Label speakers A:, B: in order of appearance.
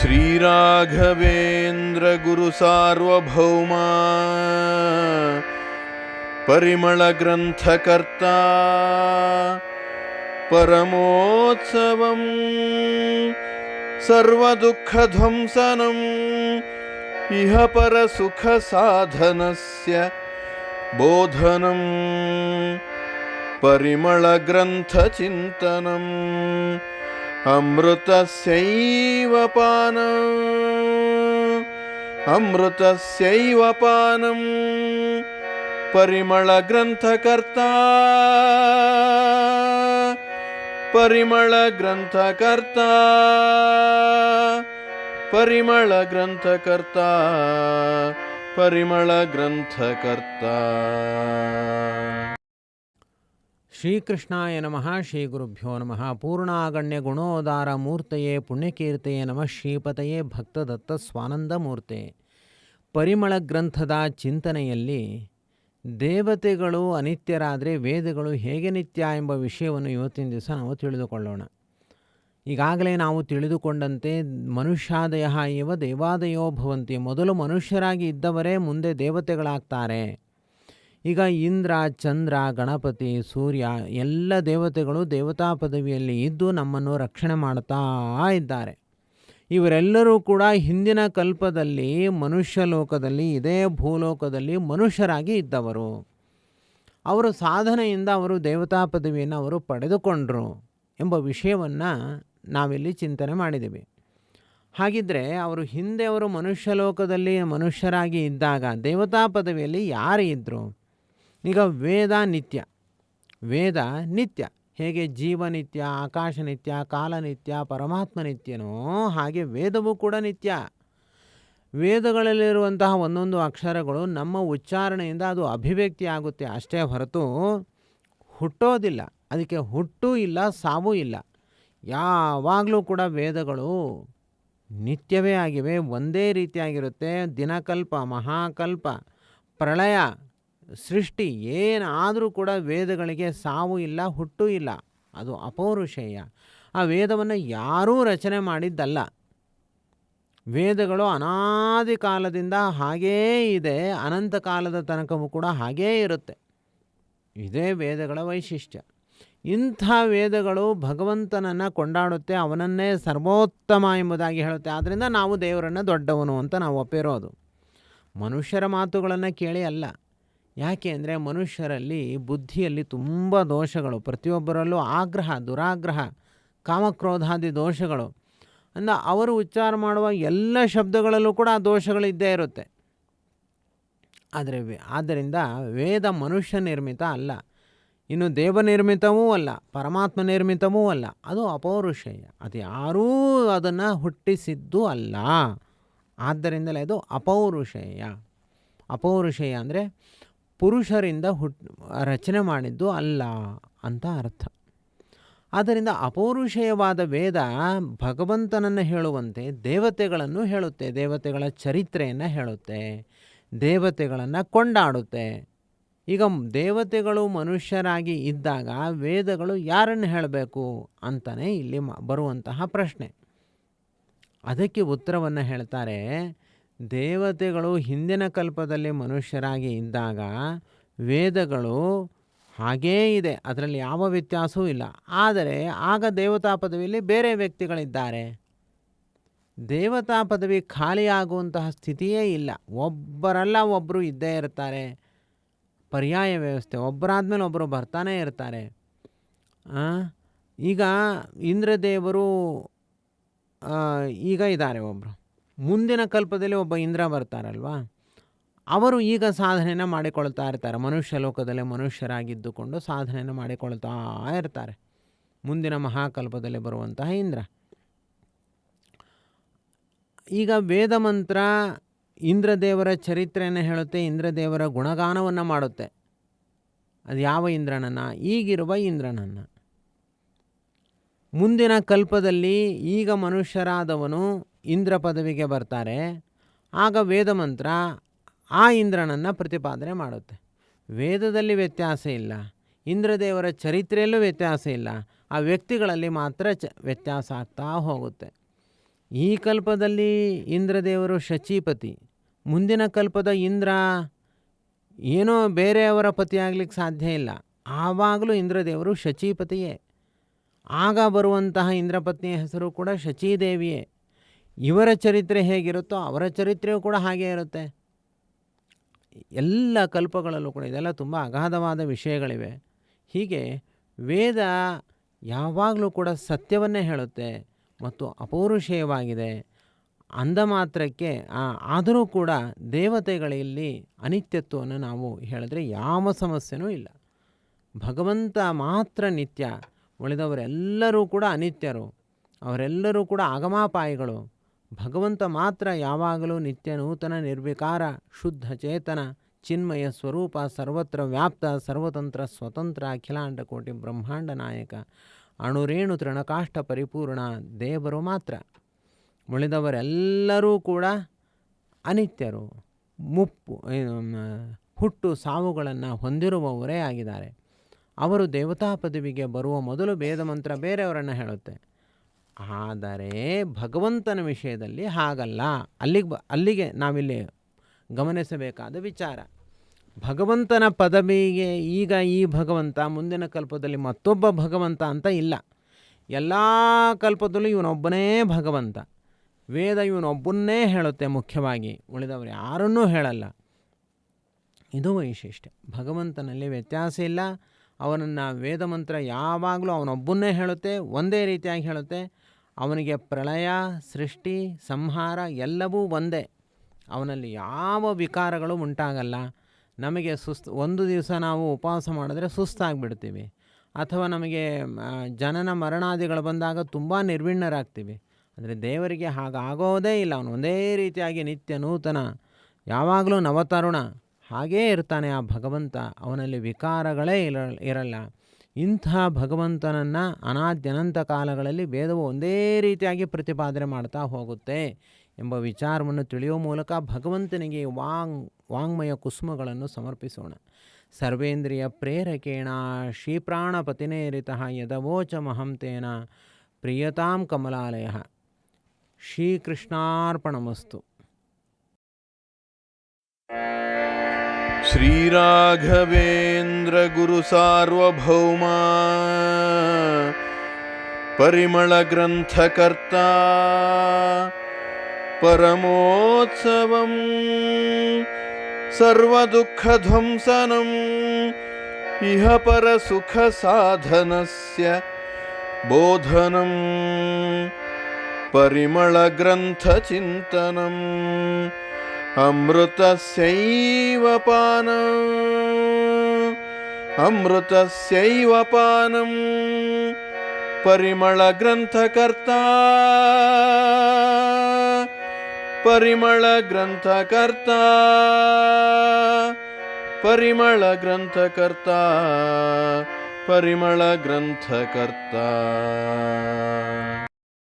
A: श्रीराघवेन्द्रगुरुसार्वभौमा परिमळग्रन्थकर्ता परमोत्सवम् सर्वदुःखध्वंसनम् इह परसुखसाधनस्य बोधनम् परिमळग्रन्थचिन्तनम् अमृतस्यैव पानम् अमृतस्यैव पानम् परिमळग्रन्थकर्ता परिमळग्रन्थकर्ता परिमळग्रन्थकर्ता परिमळग्रन्थकर्ता
B: ಶ್ರೀಕೃಷ್ಣಾಯ ನಮಃ ಶ್ರೀ ಗುರುಭ್ಯೋ ನಮಃ. ಪೂರ್ಣಾಗಣ್ಯ ಗುಣೋದಾರ ಮೂರ್ತಯೇ, ಪುಣ್ಯಕೀರ್ತಯೇ ನಮಃ, ಶ್ರೀಪತಯೇ ಭಕ್ತದತ್ತ ಸ್ವಾನಂದ ಮೂರ್ತೆ ಪರಿಮಳ ಗ್ರಂಥದ ಚಿಂತನೆಯಲ್ಲಿ ದೇವತೆಗಳು ಅನಿತ್ಯರಾದರೆ ವೇದಗಳು ಹೇಗೆ ನಿತ್ಯ ಎಂಬ ವಿಷಯವನ್ನು ಇವತ್ತಿನ ದಿವಸ ನಾವು ತಿಳಿದುಕೊಳ್ಳೋಣ. ಈಗಾಗಲೇ ನಾವು ತಿಳಿದುಕೊಂಡಂತೆ ಮನುಷ್ಯಾದಯ ಇವ ದೇವಾದಯೋ ಭವಂತಿ. ಮೊದಲು ಮನುಷ್ಯರಾಗಿ ಇದ್ದವರೇ ಮುಂದೆ ದೇವತೆಗಳಾಗ್ತಾರೆ. ಈಗ ಇಂದ್ರ, ಚಂದ್ರ, ಗಣಪತಿ, ಸೂರ್ಯ ಎಲ್ಲ ದೇವತೆಗಳು ದೇವತಾ ಪದವಿಯಲ್ಲಿ ಇದ್ದು ನಮ್ಮನ್ನು ರಕ್ಷಣೆ ಮಾಡ್ತಾ ಇದ್ದಾರೆ. ಇವರೆಲ್ಲರೂ ಕೂಡ ಹಿಂದಿನ ಕಲ್ಪದಲ್ಲಿ ಮನುಷ್ಯ ಲೋಕದಲ್ಲಿ, ಇದೇ ಭೂಲೋಕದಲ್ಲಿ ಮನುಷ್ಯರಾಗಿ ಇದ್ದವರು. ಅವರ ಸಾಧನೆಯಿಂದ ಅವರು ದೇವತಾ ಪದವಿಯನ್ನು ಅವರು ಪಡೆದುಕೊಂಡರು ಎಂಬ ವಿಷಯವನ್ನು ನಾವಿಲ್ಲಿ ಚಿಂತನೆ ಮಾಡಿದ್ದೀವಿ. ಹಾಗಿದ್ದರೆ ಅವರು ಹಿಂದೆ ಅವರು ಮನುಷ್ಯ ಲೋಕದಲ್ಲಿ ಮನುಷ್ಯರಾಗಿ ಇದ್ದಾಗ ದೇವತಾ ಪದವಿಯಲ್ಲಿ ಯಾರು ಇದ್ದರು ಈಗ ವೇದ ನಿತ್ಯ. ವೇದ ನಿತ್ಯ. ಹೇಗೆ ಜೀವನಿತ್ಯ ಆಕಾಶ ನಿತ್ಯ, ಕಾಲ ನಿತ್ಯ, ಪರಮಾತ್ಮ ನಿತ್ಯನೋ ಹಾಗೆ ವೇದವೂ ಕೂಡ ನಿತ್ಯ. ವೇದಗಳಲ್ಲಿರುವಂತಹ ಒಂದೊಂದು ಅಕ್ಷರಗಳು ನಮ್ಮ ಉಚ್ಚಾರಣೆಯಿಂದ ಅದು ಅಭಿವ್ಯಕ್ತಿ ಆಗುತ್ತೆ. ಅಷ್ಟೇ ಹೊರತು ಹುಟ್ಟೋದಿಲ್ಲ. ಅದಕ್ಕೆ ಹುಟ್ಟು ಇಲ್ಲ, ಸಾವು ಇಲ್ಲ. ಯಾವಾಗಲೂ ಕೂಡ ವೇದಗಳು ನಿತ್ಯವೇ ಆಗಿವೆ. ಒಂದೇ ರೀತಿಯಾಗಿರುತ್ತೆ. ದಿನಕಲ್ಪ, ಮಹಾಕಲ್ಪ, ಪ್ರಳಯ ಸೃಷ್ಟಿ ಏನಾದರೂ ಕೂಡ ವೇದಗಳಿಗೆ ಸಾವು ಇಲ್ಲ, ಹುಟ್ಟು ಇಲ್ಲ. ಅದು ಅಪೌರುಷೇಯ. ಆ ವೇದವನ್ನು ಯಾರೂ ರಚನೆ ಮಾಡಿದ್ದಲ್ಲ. ವೇದಗಳು ಅನಾದಿ ಕಾಲದಿಂದ ಹಾಗೇ ಇದೆ, ಅನಂತ ಕಾಲದ ತನಕವೂ ಕೂಡ ಹಾಗೇ ಇರುತ್ತೆ. ಇದೇ ವೇದಗಳ ವೈಶಿಷ್ಟ್ಯ. ಇಂಥ ವೇದಗಳು ಭಗವಂತನನ್ನು ಕೊಂಡಾಡುತ್ತೆ, ಅವನನ್ನೇ ಸರ್ವೋತ್ತಮ ಎಂಬುದಾಗಿ ಹೇಳುತ್ತೆ. ಆದ್ದರಿಂದ ನಾವು ದೇವರನ್ನು ದೊಡ್ಡವನು ಅಂತ ನಾವು ಒಪ್ಪಿರೋದು. ಮನುಷ್ಯರ ಮಾತುಗಳನ್ನು ಕೇಳಿ ಅಲ್ಲ. ಯಾಕೆ ಅಂದರೆ ಮನುಷ್ಯರಲ್ಲಿ ಬುದ್ಧಿಯಲ್ಲಿ ತುಂಬ ದೋಷಗಳು. ಪ್ರತಿಯೊಬ್ಬರಲ್ಲೂ ಆಗ್ರಹ, ದುರಾಗ್ರಹ, ಕಾಮಕ್ರೋಧಾದಿ ದೋಷಗಳು. ಅಂದ ಅವರು ಉಚ್ಚಾರ ಮಾಡುವ ಎಲ್ಲ ಶಬ್ದಗಳಲ್ಲೂ ಕೂಡ ಆ ದೋಷಗಳಿದ್ದೇ ಇರುತ್ತೆ. ಆದರೆ ಆದ್ದರಿಂದ ವೇದ ಮನುಷ್ಯ ನಿರ್ಮಿತ ಅಲ್ಲ. ಇನ್ನು ದೇವ ನಿರ್ಮಿತವೂ ಅಲ್ಲ, ಪರಮಾತ್ಮ ನಿರ್ಮಿತವೂ ಅಲ್ಲ. ಅದು ಅಪೌರುಷೇಯ. ಅದು ಯಾರೂ ಅದನ್ನು ಹುಟ್ಟಿಸಿದ್ದು ಅಲ್ಲ. ಆದ್ದರಿಂದಲೇ ಅದು ಅಪೌರುಷೇಯ. ಅಪೌರುಷೇಯ ಅಂದರೆ ಪುರುಷರಿಂದ ಹುಟ್, ರಚನೆ ಮಾಡಿದ್ದು ಅಲ್ಲ ಅಂತ ಅರ್ಥ. ಆದ್ದರಿಂದ ಅಪೌರುಷೇಯವಾದ ವೇದ ಭಗವಂತನನ್ನು ಹೇಳುವಂತೆ ದೇವತೆಗಳನ್ನು ಹೇಳುತ್ತೆ, ದೇವತೆಗಳ ಚರಿತ್ರೆಯನ್ನು ಹೇಳುತ್ತೆ, ದೇವತೆಗಳನ್ನು ಕೊಂಡಾಡುತ್ತೆ. ಈಗ ದೇವತೆಗಳು ಮನುಷ್ಯರಾಗಿ ಇದ್ದಾಗ ವೇದಗಳು ಯಾರನ್ನು ಹೇಳಬೇಕು ಅಂತಲೇ ಇಲ್ಲಿ ಬರುವಂತಹ ಪ್ರಶ್ನೆ. ಅದಕ್ಕೆ ಉತ್ತರವನ್ನು ಹೇಳ್ತಾರೆ ದೇವತೆಗಳು ಹಿಂದಿನ ಕಲ್ಪದಲ್ಲಿ ಮನುಷ್ಯರಾಗಿ ಇದ್ದಾಗ ವೇದಗಳು ಹಾಗೇ ಇದೆ. ಅದರಲ್ಲಿ ಯಾವ ವ್ಯತ್ಯಾಸವೂ ಇಲ್ಲ. ಆದರೆ ಆಗ ದೇವತಾ ಪದವಿಯಲ್ಲಿ ಬೇರೆ ವ್ಯಕ್ತಿಗಳಿದ್ದಾರೆ. ದೇವತಾ ಪದವಿ ಖಾಲಿಯಾಗುವಂತಹ ಸ್ಥಿತಿಯೇ ಇಲ್ಲ. ಒಬ್ಬರಲ್ಲ ಒಬ್ಬರು ಇದ್ದೇ ಇರ್ತಾರೆ. ಪರ್ಯಾಯ ವ್ಯವಸ್ಥೆ. ಒಬ್ಬರಾದ್ಮೇಲೆ ಒಬ್ಬರು ಬರ್ತಾನೇ ಇರ್ತಾರೆ. ಈಗ ಇಂದ್ರದೇವರು ಈಗ ಇದ್ದಾರೆ ಒಬ್ಬರು ಮುಂದಿನ ಕಲ್ಪದಲ್ಲಿ ಒಬ್ಬ ಇಂದ್ರ ಬರ್ತಾರಲ್ವಾ? ಅವರು ಈಗ ಸಾಧನೆಯನ್ನು ಮಾಡಿಕೊಳ್ತಾ ಇರ್ತಾರೆ. ಮನುಷ್ಯ ಲೋಕದಲ್ಲಿ ಮನುಷ್ಯರಾಗಿದ್ದುಕೊಂಡು ಸಾಧನೆಯನ್ನು ಮಾಡಿಕೊಳ್ತಾ ಇರ್ತಾರೆ. ಮುಂದಿನ ಮಹಾಕಲ್ಪದಲ್ಲಿ ಬರುವಂತಹ ಇಂದ್ರ. ಈಗ ವೇದ ಮಂತ್ರ ಇಂದ್ರದೇವರ ಚರಿತ್ರೆಯನ್ನು ಹೇಳುತ್ತೆ, ಇಂದ್ರದೇವರ ಗುಣಗಾನವನ್ನು ಮಾಡುತ್ತೆ. ಅದು ಯಾವ ಇಂದ್ರನನ್ನು? ಈಗಿರುವ ಇಂದ್ರನನ್ನು. ಮುಂದಿನ ಕಲ್ಪದಲ್ಲಿ ಈಗ ಮನುಷ್ಯರಾದವನು ಇಂದ್ರ ಪದವಿಗೆ ಬರ್ತಾರೆ. ಆಗ ವೇದ ಮಂತ್ರ ಆ ಇಂದ್ರನನ್ನು ಪ್ರತಿಪಾದನೆ ಮಾಡುತ್ತೆ. ವೇದದಲ್ಲಿ ವ್ಯತ್ಯಾಸ ಇಲ್ಲ. ಇಂದ್ರದೇವರ ಚರಿತ್ರೆಯಲ್ಲೂ ವ್ಯತ್ಯಾಸ ಇಲ್ಲ. ಆ ವ್ಯಕ್ತಿಗಳಲ್ಲಿ ಮಾತ್ರ ಚ ವ್ಯತ್ಯಾಸ ಆಗ್ತಾ ಹೋಗುತ್ತೆ. ಈ ಕಲ್ಪದಲ್ಲಿ ಇಂದ್ರದೇವರು ಶಚೀಪತಿ. ಮುಂದಿನ ಕಲ್ಪದ ಇಂದ್ರ ಏನೋ ಬೇರೆಯವರ ಪತಿಯಾಗ್ಲಿಕ್ಕೆ ಸಾಧ್ಯ ಇಲ್ಲ. ಆವಾಗಲೂ ಇಂದ್ರದೇವರು ಶಚೀಪತಿಯೇ. ಆಗ ಬರುವಂತಹ ಇಂದ್ರಪತ್ನಿಯ ಹೆಸರು ಕೂಡ ಶಚೀದೇವಿಯೇ. ಇವರ ಚರಿತ್ರೆ ಹೇಗಿರುತ್ತೋ ಅವರ ಚರಿತ್ರೆಯೂ ಕೂಡ ಹಾಗೇ ಇರುತ್ತೆ. ಎಲ್ಲ ಕಲ್ಪಗಳಲ್ಲೂ ಕೂಡ ಇದೆಲ್ಲ ತುಂಬ ಅಗಾಧವಾದ ವಿಷಯಗಳಿವೆ. ಹೀಗೆ ವೇದ ಯಾವಾಗಲೂ ಕೂಡ ಸತ್ಯವನ್ನೇ ಹೇಳುತ್ತೆ ಮತ್ತು ಅಪೌರುಷೇಯವಾಗಿದೆ. ಅಂದ ಮಾತ್ರಕ್ಕೆ ಆದರೂ ಕೂಡ ದೇವತೆಗಳಲ್ಲಿ ಅನಿತ್ಯತ್ವವನ್ನು ನಾವು ಹೇಳಿದ್ರೆ ಯಾವ ಸಮಸ್ಯೆನೂ ಇಲ್ಲ. ಭಗವಂತ ಮಾತ್ರ ನಿತ್ಯ ಉಳಿದವರೆಲ್ಲರೂ ಕೂಡ ಅನಿತ್ಯರು. ಅವರೆಲ್ಲರೂ ಕೂಡ ಆಗಮಾಪಾಯಿಗಳು. ಭಗವಂತ ಮಾತ್ರ ಯಾವಾಗಲೂ ನಿತ್ಯ ನೂತನ ನಿರ್ವಿಕಾರ, ಶುದ್ಧ ಚೇತನ, ಚಿನ್ಮಯ ಸ್ವರೂಪ, ಸರ್ವತ್ರ ವ್ಯಾಪ್ತ, ಸರ್ವತಂತ್ರ ಸ್ವತಂತ್ರ, ಅಖಿಲಾಂಡ ಕೋಟಿ ಬ್ರಹ್ಮಾಂಡ ನಾಯಕ, ಅಣುರೇಣು ತೃಣಕಾಷ್ಟ ಪರಿಪೂರ್ಣ, ದೇವರು ಮಾತ್ರ. ಉಳಿದವರೆಲ್ಲರೂ ಕೂಡ ಅನಿತ್ಯರು. ಮುಪ್ಪು ಹುಟ್ಟು ಸಾವುಗಳನ್ನು ಹೊಂದಿರುವವರೇ ಆಗಿದ್ದಾರೆ. ಅವರು ದೇವತಾ ಪದವಿಗೆ ಬರುವ ಮೊದಲು ಭೇದ ಮಂತ್ರ ಬೇರೆಯವರನ್ನು ಹೇಳುತ್ತೆ. ಆದರೆ ಭಗವಂತನ ವಿಷಯದಲ್ಲಿ ಹಾಗಲ್ಲ. ಅಲ್ಲಿಗೆ ಬ, ಅಲ್ಲಿಗೆ ನಾವಿಲ್ಲಿ ಗಮನಿಸಬೇಕಾದ ವಿಚಾರ. ಭಗವಂತನ ಪದವಿಗೆ ಈಗ ಈ ಭಗವಂತ, ಮುಂದಿನ ಕಲ್ಪದಲ್ಲಿ ಮತ್ತೊಬ್ಬ ಭಗವಂತ ಅಂತ ಇಲ್ಲ. ಎಲ್ಲ ಕಲ್ಪದಲ್ಲೂ ಇವನೊಬ್ಬನೇ ಭಗವಂತ. ವೇದ ಇವನೊಬ್ಬನ್ನೇ ಹೇಳುತ್ತೆ ಮುಖ್ಯವಾಗಿ. ಉಳಿದವರು ಯಾರನ್ನೂ ಹೇಳಲ್ಲ. ಇದು ವೈಶಿಷ್ಟ್ಯ. ಭಗವಂತನಲ್ಲಿ ವ್ಯತ್ಯಾಸ ಇಲ್ಲ. ಅವನನ್ನು ವೇದಮಂತ್ರ ಯಾವಾಗಲೂ ಅವನೊಬ್ಬನ್ನೇ ಹೇಳುತ್ತೆ, ಒಂದೇ ರೀತಿಯಾಗಿ ಹೇಳುತ್ತೆ. ಅವನಿಗೆ ಪ್ರಳಯ, ಸೃಷ್ಟಿ, ಸಂಹಾರ ಎಲ್ಲವೂ ಒಂದೇ. ಅವನಲ್ಲಿ ಯಾವ ವಿಕಾರಗಳು ಉಂಟಾಗಲ್ಲ. ನಮಗೆ ಸುಸ್ತು, ಒಂದು ದಿವಸ ನಾವು ಉಪವಾಸ ಮಾಡಿದ್ರೆ ಸುಸ್ತಾಗಿಬಿಡ್ತೀವಿ. ಅಥವಾ ನಮಗೆ ಜನನ ಮರಣಾದಿಗಳು ಬಂದಾಗ ತುಂಬ ನಿರ್ವಿಣ್ಣರಾಗ್ತೀವಿ ಅಂದರೆ ದೇವರಿಗೆ ಹಾಗಾಗೋದೇ ಇಲ್ಲ. ಅವನು ಒಂದೇ ರೀತಿಯಾಗಿ ನಿತ್ಯ ನೂತನ, ಯಾವಾಗಲೂ ನವತರುಣ. ಹಾಗೇ ಇರ್ತಾನೆ ಆ ಭಗವಂತ, ಅವನಲ್ಲಿ ವಿಕಾರಗಳೇ ಇರ ಇರಲ್ಲ. ಇಂಥ ಭಗವಂತನನ್ನು ಅನಾದ್ಯನಂತ ಕಾಲಗಳಲ್ಲಿ ವೇದವು ಒಂದೇ ರೀತಿಯಾಗಿ ಪ್ರತಿಪಾದನೆ ಮಾಡ್ತಾ ಹೋಗುತ್ತೆ ಎಂಬ ವಿಚಾರವನ್ನು ತಿಳಿಯುವ ಮೂಲಕ ಭಗವಂತನಿಗೆ ವಾಂಗ್, ವಾಂಗ್ಮಯ ಕುಸುಮಗಳನ್ನು ಸಮರ್ಪಿಸೋಣ. ಸರ್ವೇಂದ್ರಿಯ ಪ್ರೇರಕೇಣ ಶ್ರೀಪ್ರಾಣಪತಿನೇರಿತ ಯದವೋಚ ಮಹಂತೇನ ಪ್ರಿಯತಾಂ ಕಮಲಾಲಯ. ಶ್ರೀಕೃಷ್ಣಾರ್ಪಣಮಸ್ತು.
A: श्रीराघवेन्द्रगुरुसार्वभौमा परिमलग्रन्थकर्ता परमोत्सवं सर्वदुःखध्वंसनम् इह परसुखसाधनस्य बोधनं परिमलग्रन्थचिन्तनम्। अमृतस्यैव पानम् अमृतस्यैव पानम् परिमळग्रन्थकर्ता परिमळग्रन्थकर्ता परिमळग्रन्थकर्ता परिमळग्रन्थकर्ता